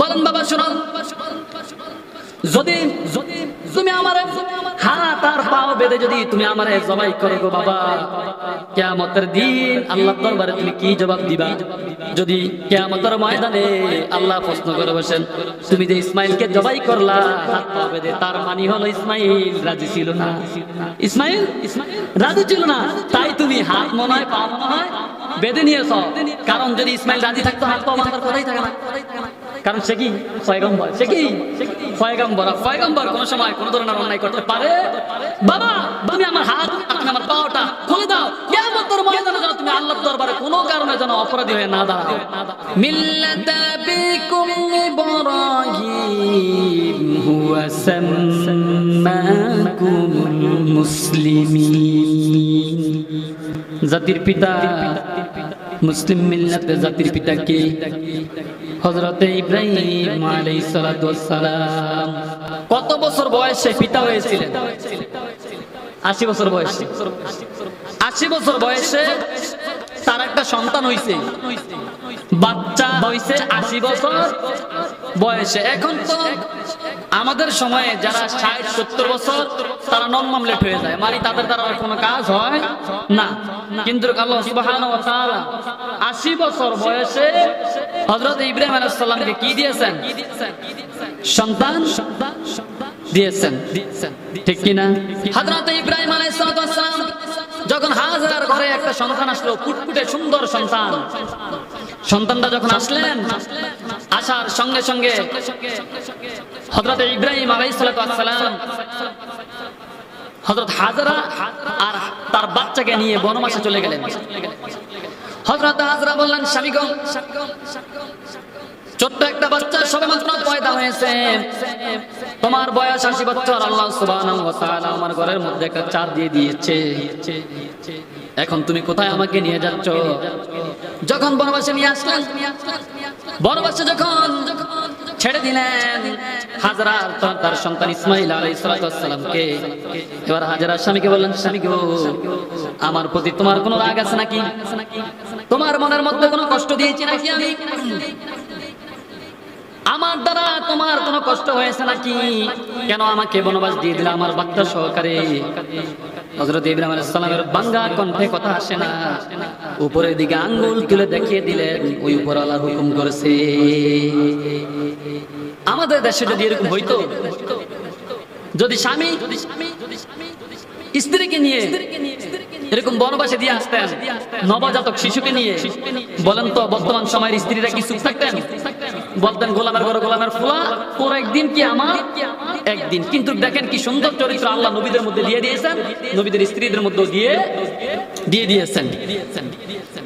বলেন বাবা, শোনান। যদি যদি তুমি আমার হাত আর পাও বেঁধে যদি তুমি আমার জবাই করো গো বাবা, কেয়ামতের দিন আল্লাহ দরবারে তুমি কি জবাব দিবা? যদি কেয়ামতের ময়দানে আল্লাহ প্রশ্ন করে বসেন, তুমি যে ইসমাইলকে জবাই করলা, হাত পা বেঁধে, তার মানি হলো ইসমাইল রাজি ছিল না। ইসমাইল? ইসমাইল রাজি ছিল না। তাই তুমি হাত মনে হয়, পা মনে হয় বেঁধে নিয়েছ। কারণ যদি ইসমাইল রাজি থাকতো, হাত পা বাঁধার কথাই থাকে না। কারণ সে কি? পয়গম্বর। সে কি? পয়গম্বর। পয়গম্বর কোন সময় কোন ধরনের অন্যায় করতে পারে? বাবা তুমি আমার হাত তুমি আমার পাওটা খুলে দাও। কিয়ামতের ময়দানে যেন তুমি আল্লাহর দরবারে কোনো কারণে যেন অপরাধী হয়ে না দাঁড়াও। মিল্লাতা বিকুম ইব্রাহিম হুয়া সাম্মাকুমুল মুসলিমিন। জাতির পিতা মুসলিম মিল্লাতে জাতির পিতা কে হজরতে ইব্রাহিম আলাইহিস সালাম। কত বছর বয়সে পিতা হয়েছিলেন? আশি বছর বয়সে। আশি বছর বয়সে তার একটা সন্তান হইছে। বাচ্চা হইছে আশি বছর বয়সে। এখন তো আমাদের সময়ে যারা ষাট, সত্তর বছর, তারা নন মামলেট হয়ে যায়। মানে তাদের দ্বারা কোনো কাজ হয় না। কিন্তু 80 বছর বয়সে হযরত ইব্রাহিম আলাইহিস সালামকে কি দিয়েছেন? সন্তান সন্তান দিয়েছেন। ঠিক কি না হযরত ইব্রাহিম আলাইহিস সালাম যখন হাজার ঘরে একটা সন্তান আসলো, কুটকুটে সুন্দর সন্তান। সন্তানটা যখন আসলেন, আসার সঙ্গে সঙ্গে হযরত ইব্রাহিম আলাইহিস সালাম হযরত হাজরা আর তার বাচ্চাকে নিয়ে বনবাসে চলে গেলেন। হযরত হাজরা বললেন স্বামী গো ছোট্ট একটা বাচ্চা সবে মাত্র পয়দা হয়েছে। তোমার বয়স আশি বছর, আল্লাহ আমার ঘরের মধ্যে একটা চার দিয়ে দিয়েছে। এখন তুমি কোথায় আমাকে নিয়ে যাচ্ছ? যখন বনবাসে নিয়ে আসলেন, বনবাসে যখন ছেড়ে দিলেন, হাজরা তার- সন্তান ইসমাইল আলাইহিস সালামকে। এবার হাজরা স্বামীকে বললেন, স্বামী গো, আমার প্রতি তোমার কোনো রাগ আছে নাকি? তোমার মনের মধ্যে কোনো কষ্ট দিয়েছি নাকি আমি? আমার দ্বারা তোমার কোনো কষ্ট হয়েছে নাকি? কেন আমাকে বনবাস দিয়ে দিলে আমার বাচ্চা সহকারে? হজরত ইব্রাহিম আলাইহিস সালামের বাঙ্গা কণ্ঠে কথা আসে না। উপরের দিকে আঙ্গুল তুলে দেখিয়ে দিলেন, ওই উপর আল্লাহ হুকুম করেছে। আমাদের দেশে যদি এরকম হইতো, যদি স্বামী, স্ত্রীকে নিয়ে এরকম বনবাসে দিয়ে আসতেন, নবজাতক শিশুকে নিয়ে। বলেন তো, বর্তমান সময়ের স্ত্রীরা কি চুপ থাকতেন? বলতেন, গোলামের ঘরে গোলামের ফুলা, তোর একদিন কি আমার? একদিন। কিন্তু দেখেন কি সুন্দর চরিত্র আল্লাহ নবীদের মধ্যে দিয়ে দিয়েছেন, নবীদের স্ত্রীদের মধ্যে দিয়ে দিয়ে দিয়েছেন।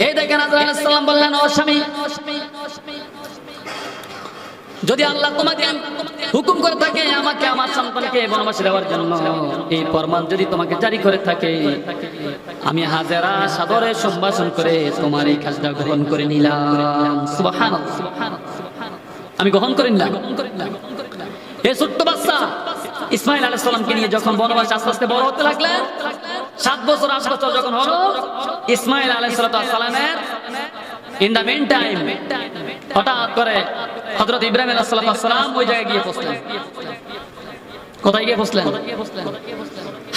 এই দেখেন সালাম বললেন, ও স্বামী, যদি আল্লাহ তোমাকে হুকুম করে থাকে, আমাকে, আমার সন্তানকে বনবাসী দেওয়ার জন্য, এই ফরমান যদি তোমাকে জারি করে থাকে আমি হাজারা সাদরে সম্ভাষণ করে তোমার এই কাজটা গ্রহণ করে নিলাম। আমি গ্রহণ করে নিলাম। এই ছোট্ট বাচ্চা, ইসমাইল আলাইহিস সালামকে নিয়ে যখন বনবাসে আস্তে আস্তে বড় হতে লাগলেন, সাত বছর, আট বছর যখন হলো, ইসমাইল আলাইহিস সালামের ইন দ্য মেন টাইম হঠাৎ করে হযরত ইব্রাহিম আলাইহিস সালাম ওই জায়গায় গিয়ে পৌঁছলেন কোথায় গিয়ে পৌঁছলেন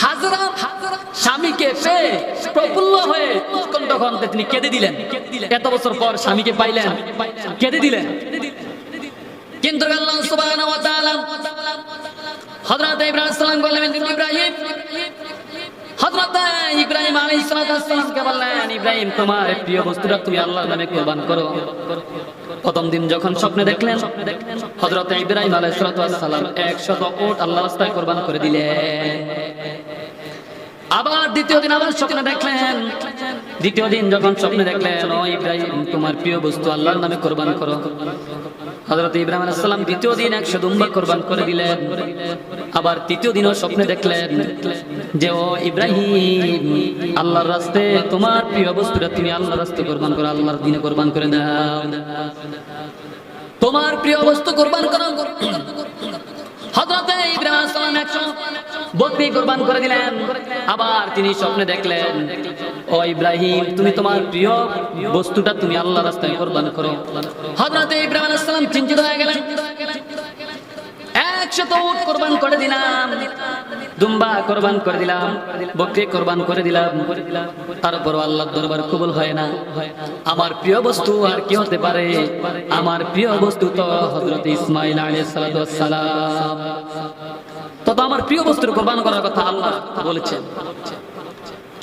হাজরা স্বামীকে পেয়ে প্রফুল্ল হয়ে খন্তে তিনি কেঁদে দিলেন। এত বছর পর স্বামীকে পাইলেন। কেঁদে দিলেন। কিন্তু আল্লাহ সুবহানাহু ওয়া তাআলা হযরত ইব্রাহিম সালাম বললেন, ইব্রাহিম হযরত ইব্রাহিম আলাইহিস সালামকে বললেন, ইব্রাহিম প্রিয় বস্তুটা তুমি আল্লাহর নামে কুরবান করো। প্রথম দিন যখন স্বপ্নে দেখলেন, হযরত ইব্রাহিম আলাইহিস সালাম 100 উট আল্লাহর রাস্তায় কুরবান করে দিলেন। আবার দ্বিতীয় দিন আবার স্বপ্নে দেখলেন। দ্বিতীয় দিন যখন স্বপ্নে দেখলেন, ও ইব্রাহিম, তোমার প্রিয় বস্তু আল্লাহর নামে কোরবান করো। হযরত ইব্রাহিম আলাইহিস সালাম দ্বিতীয় দিন একশো দুম্বা কোরবান করে দিলেন। আবার তৃতীয় দিনও স্বপ্নে দেখলেন যে, ও ইব্রাহিম, আল্লাহর রাস্তে তোমার প্রিয় বস্তুটা তুমি আল্লাহর রাস্তে কোরবান করো, আল্লাহর দিনে কোরবান করে দাও। তোমার প্রিয় বস্তু কোরবান করো। কোরবান করে দিলেন। আবার তিনি স্বপ্নে দেখলেন ইব্রাহিম, তুমি তোমার প্রিয় বস্তুটা তুমি আল্লাহ রাস্তায় কোরবান করো। চিন্তিত হয়ে গেলেন। কোরবান করে দিলাম, দুম্বা কোরবান করে দিলাম, বকরি কোরবান করে দিলাম। তারপর আল্লাহর দরবার কবুল হয় না। আমার প্রিয় বস্তু আর কি হতে পারে? আমার প্রিয় বস্তু তো হযরত ইসমাইল আলাইহিস সালাম। তো আমার প্রিয় বস্তুর কোরবান করার কথা আল্লাহ বলেছেন।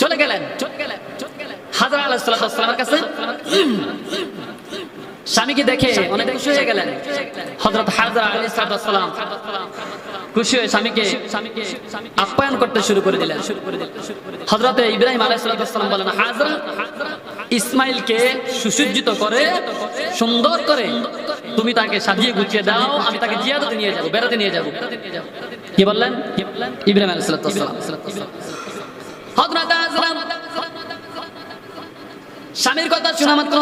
চলে গেলেন। হাজার আলাইহিস সালামের কাছে। স্বামীকে দেখে অনেক খুশি হয়ে গেলেন। হযরত হাজার সালাম খুশি হয়ে স্বামীকে আপ্যায়ন করতে শুরু করে দিলেন। হযরত ইব্রাহিম বলেন হাজরা ইসমাইলকে সুসজ্জিত করে সুন্দর করে তুমি তাকে সাজিয়ে গুছিয়ে দাও আমি তাকে জিয়াদতে নিয়ে যাব বেড়াতে নিয়ে যাব। কি বললেন? ইব্রাহিম আলাইহিস সালাম হযরত হাজরা স্বামীর কথা শোনা মাত্র।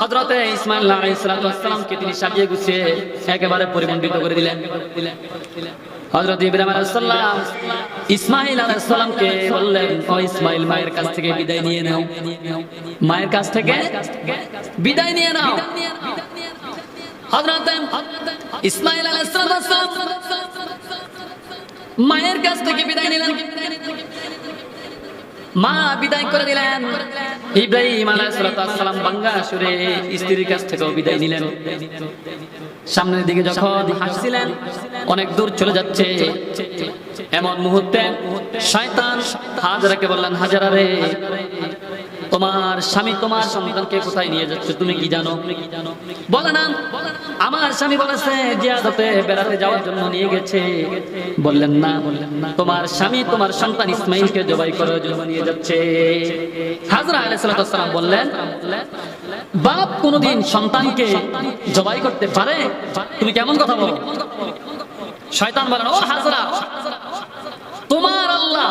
হজরতে ইসমাইল আলাইহিসসালামকে তিনি সাজিয়ে গুছিয়ে একেবারে পরিমণ্ডিত করে দিলেন। হজরত ইব্রাহিম আলাইহিসসালাম ইসমাইল আলাইহিসসালামকে বললেন, ও ইসমাইল, মায়ের কাছ থেকে বিদায় নিয়ে নাও। মায়ের কাছ থেকে বিদায় নিয়ে নাও। হজরত ইসমাইল আলাইহিসসালাম মায়ের কাছ থেকে বিদায় নিলেন। মা বিদায় করে দিলেন। ইব্রাহিম আলাইহিসসালাম বাঙ্গা সুরে স্ত্রীর কাছ থেকেও বিদায় নিলেন। সামনের দিকে যখন হাসছিলেন, অনেক দূর চলে যাচ্ছে। এমন মুহূর্তে শয়তান হাজারাকে বললেন, হাজারা রে। তোমার স্বামী তোমার সন্তানকে কোথায় নিয়ে যাচ্ছে, তুমি কি জানো? বলে না। আমার স্বামী বলেছে, জিয়াদতে বেড়াতে যাওয়ার জন্য নিয়ে গেছে। বললেন না, তোমার স্বামী তোমার সন্তান ইসমাইলকে জবাই করার জন্য নিয়ে যাচ্ছে। হাজরা আলাইহিস সালাম বললেন, বাপ কোনোদিন সন্তানকে জবাই করতে পারে? তুমি কেমন কথা বলো? শয়তান বলেন, ও হাজরা, তোমার আল্লাহ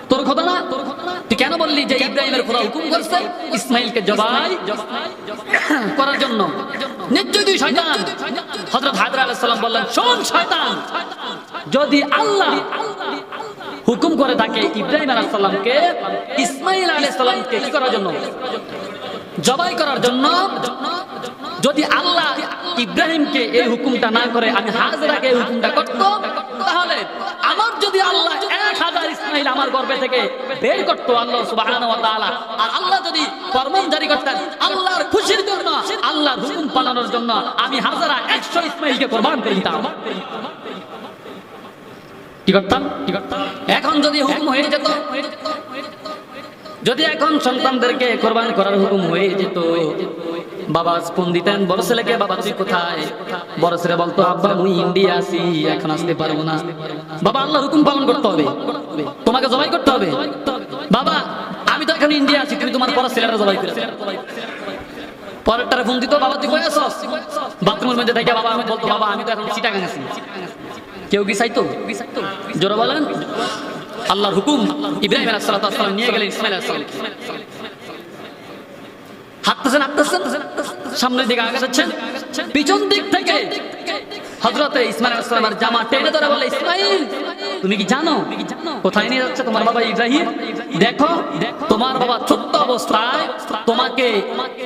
তোর খোদা না? তুই কেন বললি যে ইব্রাহিমের খোদা হুকুম করছে? ইসমাইলকে জবাই করার জন্য। নিশ্চয় তুই শয়তান। হযরত হাজরা আলাইহিস সালাম বললেন, শোন শয়তান, যদি আল্লাহ হুকুম করে থাকে ইব্রাহিম আলাইহিস সালামকে, ইসমাইল আলাইহিস সালামকে কি করার জন্য? জবাই করার জন্য? যদি আল্লাহ ইব্রাহিমকে এই হুকুমটা না করে, আমি হাজরাকে এই হুকুমটা করত তাহলে আমার যদি আল্লাহ ইসমাইল আমার গর্ভে থেকে বের করত আল্লাহ আর আল্লাহ যদি ফরমান জারি করতেন, আল্লাহর খুশির জন্য, আল্লাহর হুকুম জন্য আমি হাজারা একশো ইসমাইলকে কি করতাম? এখন যদি হুকুম হয়ে যেত, যদি এখন সন্তানদেরকে কোরবান করার হুকুম হয়ে যেত বাবা ফোন দিতেন, বড় ছেলেকে, বাবা, তুই কোথায়? বড় ছেলে বলতো, আব্বা, মুই ইন্ডিয়া আছি, এখন আসতে পারব না। বাবা আল্লাহ হুকুম পালন করতে হবে। তোমাকে জবাই করতে হবে। বাবা, আমি তো এখন ইন্ডিয়া আছি, তুমি তোমার বড় ছেলেরা জবাই করে। ফোন দিত, বাবা, তুই বাথরুমের মধ্যে দেখে বাবা, আমি বলতো, বাবা, আমি তো এখন চিটাগাং আছি। কেউ কি চাইতো? জোরে বলেন। আল্লাহর হুকুম ইব্রাহিম আলাইহিস সালাম নিয়ে গেলেন ইসমাইল আলাইহিস হাঁটতেছেন হাঁটতেছেন সামনের দিকে পিছন দিক থেকে হজরতে তোমাকে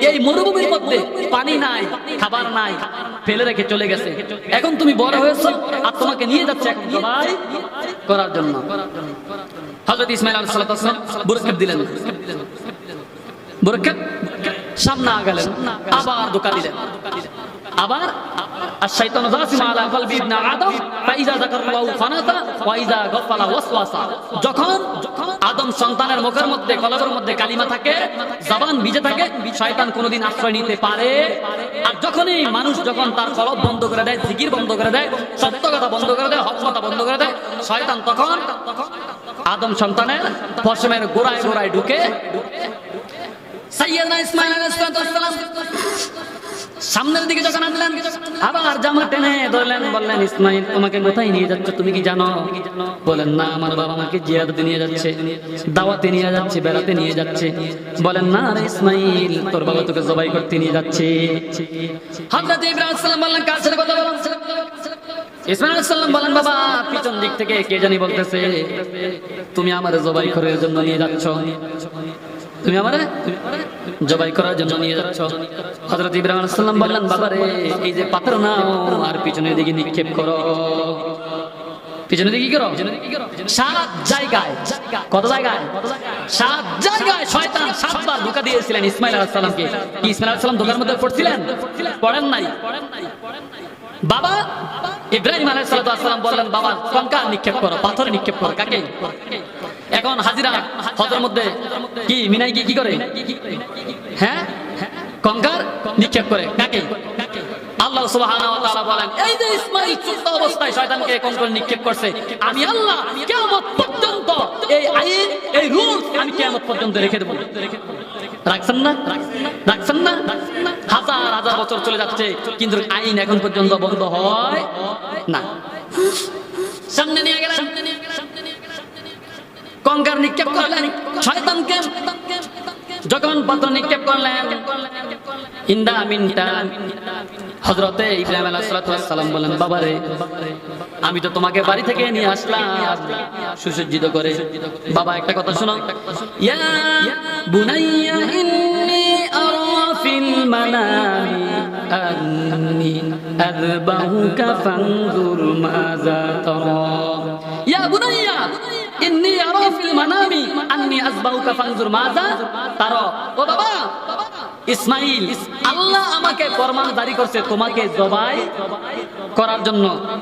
এই মরুভূমির মধ্যে পানি নাই, খাবার নাই, ফেলে রেখে চলে গেছে। এখন তুমি বড় হয়েছো আর তোমাকে নিয়ে যাচ্ছে করার জন্য। হযরত ইসমাইল বুরকাত দিলেন। সামনে আগালেন আবার দোকা দিলেন আবার الشيطان ذاسم على قلب ابن آدم فإذا ذكر الله فناتا وإذا غفل وسوسا যখন আদম সন্তানের মুখের মধ্যে কলবের মধ্যে কালিমা থাকে জবান ভিজে থাকে শয়তান কোনোদিন আশ্রয় নিতে পারে আর যখনই মানুষ যখন তার কলব বন্ধ করে দেয় জিকির বন্ধ করে দেয় সত্য কথা বন্ধ করে দেয় হক কথা বন্ধ করে দেয় শয়তান তখন আদম সন্তানের পশমের গোড়ায় গোড়ায় ঢুকে সামনের দিকে যখন আনলেন আবার জামা টেনে ধরলেন, বললেন, ইসমাইল, তোমাকে কোথায় নিয়ে যাচ্ছ? তুমি কি জানো? বলেন, না, আমার বাবা আমাকে জিয়াদতে নিয়ে যাচ্ছে, দাওয়াতে নিয়ে যাচ্ছে, বেড়াতে নিয়ে যাচ্ছে। বলেন, না রে ইসমাইল, তোর বাবা তোকে জবাই করতে নিয়ে যাচ্ছে। হযরত ইব্রাহিম সালাম বললেন, কার কথা বলেন ইসমাইল সাল্লাম বলেন বাবা, পিছন দিক থেকে কে জানি বলতেছে, তুমি আমার জবাই করার জন্য নিয়ে যাচ্ছ। তুমি আমারে জবাই করার জন্য নিয়ে যাচ্ছ। হযরত ইব্রাহিম সালাম বললেন বাবা রে এই যে পাথর নাও, আর পিছনের দিকে নিক্ষেপ করো। পিছনের দিকে কি করো? সাত জায়গায়। কত জায়গায়? সাত জায়গায় শয়তান সাতবার ধোকা দিয়েছিলেন ইসমাইল আলাইহিস কি ইসমাইল আলাইহিস সালাম ধোকার মধ্যে পড়ছিলেন? পড়েন নাই। বাবা, ইব্রাহিম আলাইহিস সালাম বললেন, বাবা, কঙ্কাল নিক্ষেপ করো, পাথর নিক্ষেপ করো, কাকে? এখন হাজিরা হজের মধ্যে কি মিনাই কি করে? হ্যাঁ? কঙ্কার নিক্ষেপ করে। কাকে? আমি পর্যন্ত রেখে চলে যাচ্ছে, কিন্তু আইন এখন পর্যন্ত বন্ধ হয় না। সামনে নিয়ে গেলেন। কঙ্কার নিক্ষেপ করলেন, শয়তানকে। যখন পাথর নিক্ষেপ করলেন। ইন্দা মিনটা হজরতে ইব্রাহিম আলাইহিস সালাম বলেন, বাবারে, আমি তো তোমাকে বাড়ি থেকে নিয়ে আসলাম। সুসজ্জিত করে। বাবা, একটা কথা শোনো। ইয়া বুনাইয়া ইন্নী আরা ফিল মানামি আন্নি আযবাহুকা ফানজুর মাযা তারা। ইয়া বুনাইয়া!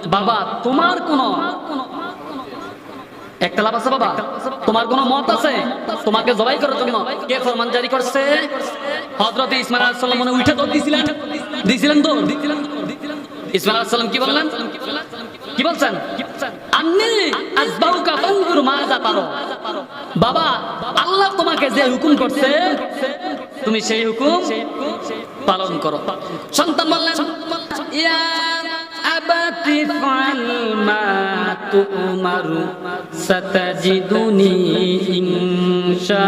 বাবা তোমার কোন আছে বাবা? তোমার কোন মত আছে? তোমাকে জবাই কে ফরমান জারি করছে? হযরত ইসমাইল আলাইহিস সালাম মনে উঠে তো? দিছিলেন ইসমাইল কি বললেন কি বলছেন? আন্নি আজবাউকা ফানজুর মাজা তারো বাবা, আল্লাহ তোমাকে যে হুকুম করছে, তুমি সেই হুকুম পালন করো। সন্তান বললেন, ইয়া আবাতি ফাল মা তুমারু সাতাজিদুনি ইনশা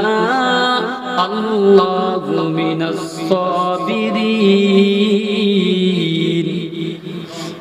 আল্লাহু মিনাস সাবিরিন।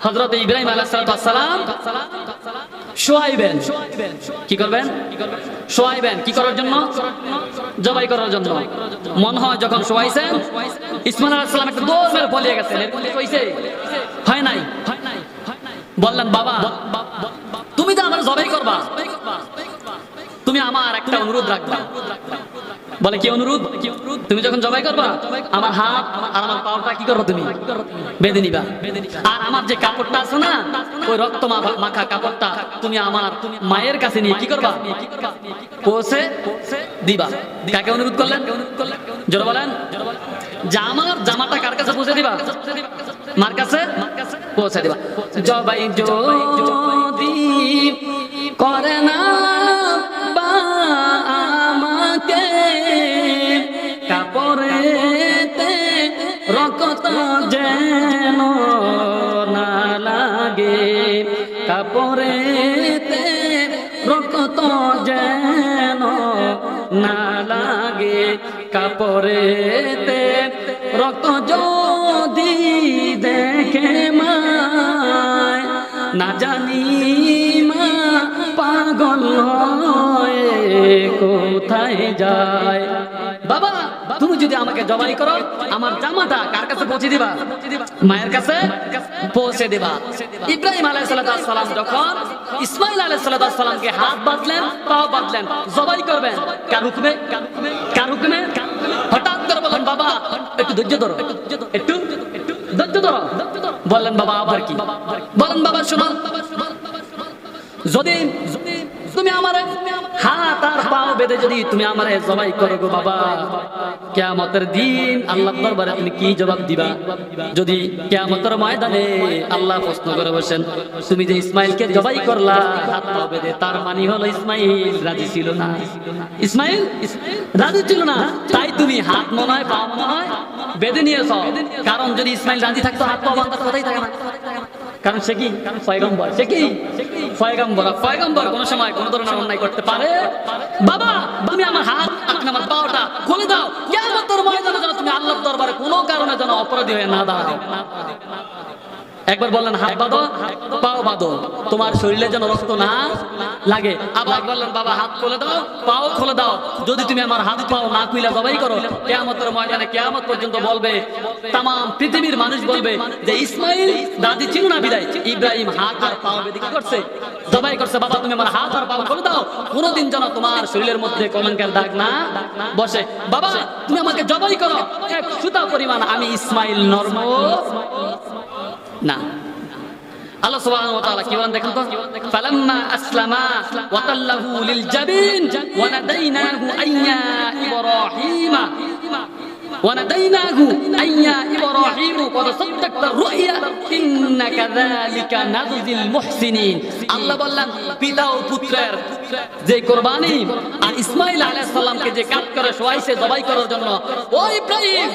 হযরত ইব্রাহিম আলাহাম করার জন্য? জবাই করার জন্য। মন হয় যখন একটা হয় নাই। বললেন, বাবা, তুমি তো আমার জবাই করবা। তুমি আমার একটা অনুরোধ রাখবা। বলে কি অনুরোধ? তুমি যখন জবাই করবা আমার হাত আর আমার পাওটা কি করবা তুমি? বেঁধে নিবা। আর আমার যে কাপড়টা আছে না ওই রক্ত মাখা কাপড়টা তুমি আমার মায়ের কাছে নিয়ে কি করবা? পৌঁছে দিবা। কাকে অনুরোধ করলেন? জোরে বলেন। যে আমার জামাটা কার কাছে পৌঁছে দিবা? মার কাছে পৌঁছে দিবা। জবাই যদি করে না যেন না লাগে। কাপড়েতে রক্ত যেন না লাগে। কাপড়েতে রক্ত যদি দেখে মা না জানি মা পাগল হয়ে, কোথায় যায়। বাবা, তুমি যদি আমাকে জবাই করো, আমার জামাটা কার কাছে পৌঁছে দিবা? মায়ের কাছে পৌঁছে দিবা। ইব্রাহিম আলাইহিস সালাম যখন, ইসমাইল আলাইহিস সালামকে হাত বাঁধলেন, পাও বাঁধলেন, জবাই করবেন। কার হুকুমে? কার হুকুমে? হঠাৎ করে বলেন বাবা, একটু ধৈর্য ধরো। একটু ধৈর্য ধরো। বললেন, বাবা, আবার কি? বলেন বাবা, শোনো, যদি তুমি আমার হাত আর পাও বেঁধে যদি তুমি আমার জবাই করো গো বাবা। কেয়ামতের দিন আল্লাহ দরবারে তুমি কি জবাব দিবা? যদি কেয়ামতের ময়দানে আল্লাহ প্রশ্ন করে বসেন, তুমি যে ইসমাইলকে জবাই করলা, হাত পাও বেঁধে, তার মানে হলো ইসমাইল রাজি ছিল না। ইসমাইল রাজি ছিল না। তাই তুমি হাত মনে হয় পা মনে হয় বেঁধে নিয়েছ। কারণ যদি ইসমাইল রাজি থাকতো, হাত পা কথাই থাকে না। কারণ সে কি? পয়গম্বর। সে কি? পয়গম্বর। পয়গম্বর কোন সময় কোন ধরনের অন্যায় করতে পারে? বাবা, তুমি আমার হাত আমার পাওটা খুলে দাও। কেমন তোর ময়দানে যেন তুমি আল্লাহ দরবারে কোনো কারণে যেন অপরাধী হয়ে না দাঁড়াও। একবার বললেন, হাত বাঁধো, পাও বাঁধো, তোমার শরীরে যেন রক্ত না লাগে। আবার বললেন, বাবা, হাত খুলে দাও, পাও খুলে দাও। যদি তুমি আমার হাত পাও না খুইলা জবাই করো, কেয়ামতের ময়দানে কেয়ামত পর্যন্ত বলবে তাম পৃথিবীর মানুষ বলবে যে, ইসমাইল দাদি ছিল না বিদায়? ইব্রাহিম হাত আর পাও বেঁধে কি করছে? জবাই করছে, বাবা, তুমি আমার হাত আর পাও খুলে দাও। কোনোদিন যেন তোমার শরীরের মধ্যে কলঙ্কের দাগ না বসে। বাবা, তুমি আমাকে জবাই করো। এক সুতা পরিমাণ আমি ইসমাইল নর্ম। না আল্লাহ সুবহানাহু ওয়া তাআলা কি বলেন দেখেন তো ফালাম্মা আসলামা ওয়া তাল্লাহু লিল জাবিন ওয়া নাদাইনাহু আইয়া ইব্রাহিমা وناديناه أن يا إبراهيم قد صدقت الرؤيا إن كذلك نجزي المحسنين আল্লাহ বললেন পিতা ও পুত্রের যে কোরবানি আর ইসমাইল আলাইহিস সালামকে যে কাট করে শোয়াইছে জবাই করার জন্য ও ইব্রাহিম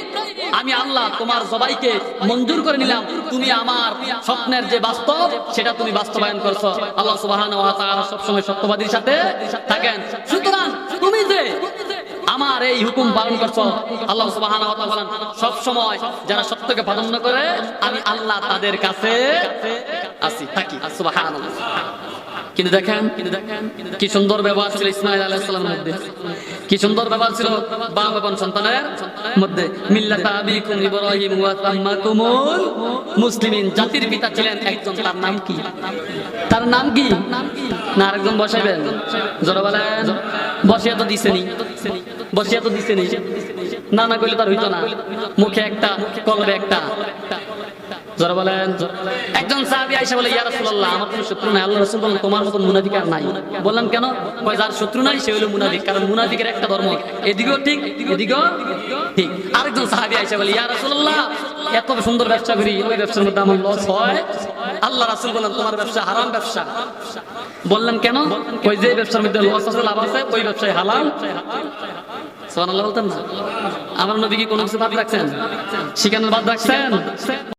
আমি আল্লাহ তোমার জবাইকে মঞ্জুর করে নিলাম তুমি আমার স্বপ্নের যে বাস্তব সেটা তুমি বাস্তবায়ন করছো আল্লাহ সুবহানাহু ওয়া তাআলা সব সময় সত্যবাদীর সাথে থাকেন সুতরাং তুমি যে আমার এই হুকুম পালন করছ? আল্লাহ বলেন, সব সময় যারা সত্যকে প্রাধান্য করে, আমি আল্লাহ তাদের কাছে আসি, থাকি। সুবহানাল্লাহ। কিন্তু দেখেন, কি সুন্দর ব্যবহার ছিল ইসমাইল আলাইহিস মধ্যে। কি সুন্দর ব্যবহার ছিল বাপ এবং সন্তানের মধ্যে। মিল্লাতা আবিকুম ইব্রাহিম ওয়া সাম্মাকুমুল মুসলিমিন। জাতির পিতা ছিলেন একজন, তার নাম কি? তার নাম কি? না, আরেকজন বসাইবেন। জোরে বলেন। বসিয়া তো দিছেনি। বসিয়া তো দিছেনি। না না, কইলে তার হইতো না। মুখে একটা, কলবে একটা। যারা বলেন। একজন সাহাবী আয়েশা বলে, ইয়া রাসূলুল্লাহ, আমার কোনো শত্রু নাই। আল্লাহ রাসূল বলেন, তোমার মতন মুনাফিক আর নাই। বললাম কেন? যার শত্রু নাই, সে হলো মুনাফিক। কারণ মুনাফিকের একটা ধর্ম। এদিকেও ঠিক এদিকেও ঠিক। আরেকজন সাহাবী এত সুন্দর ব্যবসা করি। ওই ব্যবসার মধ্যে আমার লস হয়। আল্লাহ তোমার ব্যবসা হারাম ব্যবসা। বললাম কেন? ওই যে ব্যবসার মধ্যে লস আছে, লাভ আছে, ওই ব্যবসায় বলতেন না? আমার নবী কি কোনো কিছু বাদ রাখছেন? শিখানোর বাদ রাখছেন?